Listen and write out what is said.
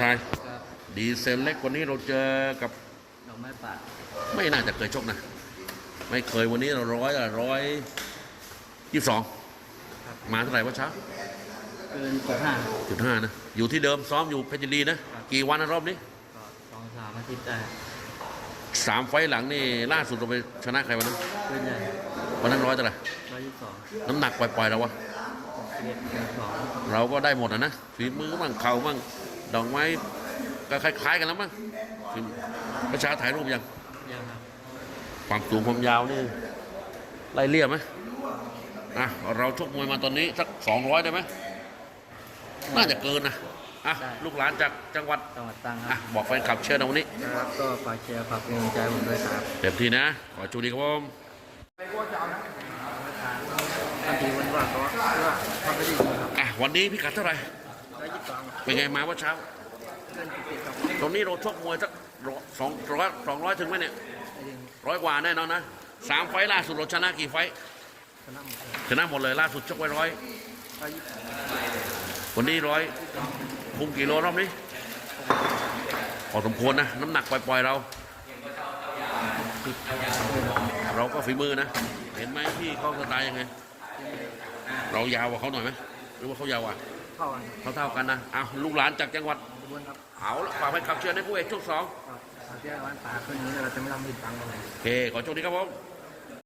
ชาย ครับดีเซลเล็กวันนี้เราเจอกับดอกไม้ป่าไม่น่าจะเคยชกนะ ไม่เคยวันนี้เราร้อยร้อยยี่สิบสองมาเท่าไหร่วะเช้าเกินจุดห้าจุดห้านะ อยู่ที่เดิมซ้อมอยู่เพชรยินดีนะกี่วันนะรอบนี้ก็สองสามอาทิตย์ได้สามไฟต์หลังนี่ล่าสุดเราไปชนะใครวันนั้นเกินใหญ่วันนั้นร้อยเท่าไหร่ร้อยยี่สิบสองน้ำหนักปล่อยๆเราวะ สิบเอ็ดเกินสองเราก็ได้หมดอะนะฝีมือบ้างเข่าบ้าง ดอกไม้ก็คล้าย ๆ กันแล้วมั้งฝีประชาถ่ายรูปยัง ยังครับความสูงความยาวนี่ไล่เลี่ยมไหมอะเราชกมวยมาตอนนี้สักสองร้อยได้ไหมน่าจะเกินนะอะลูกหลานจากจังหวัดจังหวัดตรังคอะรับบอกแฟนคลับเชิญเอาวันนี้ครับก็ฝากเชียร์ฝากเป็นกำลังใจให้ผมด้วยครับเต็มที่นะ ขอจูดีครับผมทันทีวันว่างก็เพื่อทำได้ดีครับอะวันนี้พิกัดเท่าไหร่ เป็นไงมาว่าเช้าเกินจุดสิบครับตรงนี้เราชกมวยสักสองร้อยสองร้อยถึงไหมเนี่ยร้อยกว่าแน่นอนนะสามไฟล่าสุดเราชนะกี่ไฟล์ชนะหมดเลยชนะหมดเลยล่าสุดชกไว้ร้อยวันนี้ร้อยคุมกี่โลรอบนี้พอสมควรนะ น้ำหนักปล่อยๆเรา เราก็ฝีมือนะ เห็นไหมพี่เขาสไตล์ยังไง เรายาวกว่าเขาหน่อยไหมหรือว่าเขายาวกว่า เท่ากันเขาเท่าๆกันนะเอาลูกหลานจากจังหวัดขบวนครับเอาละฝากให้ขับเชิญให้ผู้เอกช่วงสองก็ฝากเชียร์วันป่าคืนนี้เราจะไม่ทำผิดตังค์เลยโอเคขอโชคดีครับผม